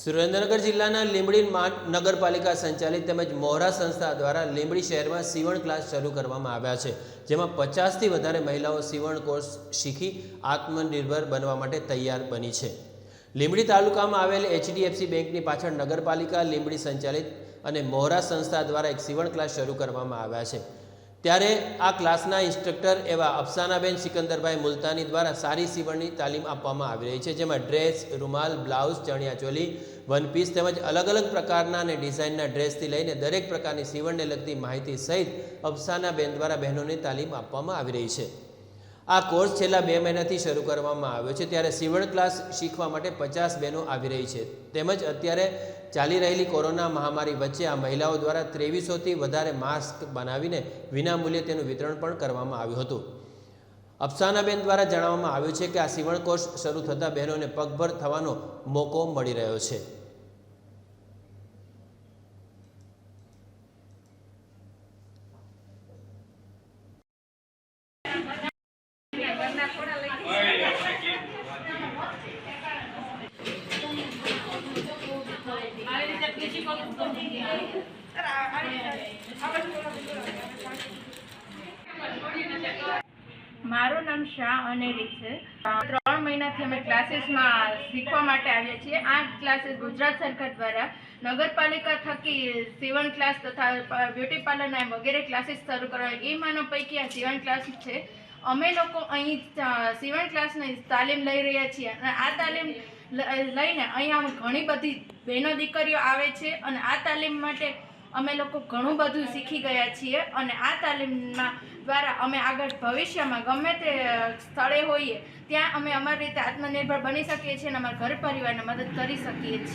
સુરેન્દ્રનગર જિલ્લાના લીંબડી નગરપાલિકા સંચાલિત તેમજ મોહરા સંસ્થા દ્વારા લીંબડી શહેરમાં સીવણ ક્લાસ શરૂ કરવામાં આવ્યા છે, જેમાં પચાસથી વધારે મહિલાઓ સીવણ કોર્સ શીખી આત્મનિર્ભર બનવા માટે તૈયાર બની છે. લીંબડી તાલુકામાં આવેલ એચડીએફસી બેંકની પાછળ નગરપાલિકા લીંબડી સંચાલિત અને મોહરા સંસ્થા દ્વારા એક સીવણ ક્લાસ શરૂ કરવામાં આવ્યા છે. ત્યારે આ ક્લાસના ઇન્સ્ટ્રક્ટર એવા અફસાનાબેન સિકંદરભાઈ મુલતાની દ્વારા સારી સીવણની તાલીમ આપવામાં આવી રહી છે, જેમાં ડ્રેસ, રૂમાલ, બ્લાઉઝ ચણિયાચોલી ચોલી વનપીસ તેમજ અલગ અલગ પ્રકારના અને ડિઝાઇનના ડ્રેસથી લઈને દરેક પ્રકારની સીવણને લગતી માહિતી સહિત અફસાનાબેન દ્વારા બહેનોને તાલીમ આપવામાં આવી રહી છે. આ કોર્સ છેલ્લા બે મહિનાથી શરૂ કરવામાં આવ્યો છે ત્યારે સીવણ ક્લાસ શીખવા માટે પચાસ બહેનો આવી રહી છે. તેમજ અત્યારે ચાલી રહેલી કોરોના મહામારી વચ્ચે આ મહિલાઓ દ્વારા ત્રેવીસોથી વધારે માસ્ક બનાવીને વિનામૂલ્યે તેનું વિતરણ પણ કરવામાં આવ્યું હતું. અફસાનાબેન દ્વારા જણાવવામાં આવ્યું છે કે આ સીવણ કોર્સ શરૂ થતાં બહેનોને પગભર થવાનો મોકો મળી રહ્યો છે. મારું નામ શાહ અનેરી છે. ત્રણ મહિનાથી અમે ક્લાસીસમાં શીખવા માટે આવ્યા છીએ. આ ક્લાસીસ ગુજરાત સરકાર દ્વારા નગરપાલિકા થકી સીવણ ક્લાસ તથા બ્યુટી પાર્લરના વગેરે ક્લાસીસ શરૂ કરવા. માનો પૈકી આ સીવણ ક્લાસ છે. અમે લોકો અહીં સીવણ ક્લાસની તાલીમ લઈ રહ્યા છીએ. અને આ તાલીમ લઈને અહીંયા ઘણી બધી બહેનો દીકરીઓ આવે છે અને આ તાલીમ માટે અમે લોકો ઘણું બધું શીખી ગયા છીએ અને આ તાલીમમાં દ્વારા અમે આગળ ભવિષ્યમાં ગમે તે સ્થળે હોઈએ, ત્યાં અમે અમારી રીતે આત્મનિર્ભર બની શકીએ છીએ અને અમારા ઘર પરિવારને મદદ કરી શકીએ છીએ.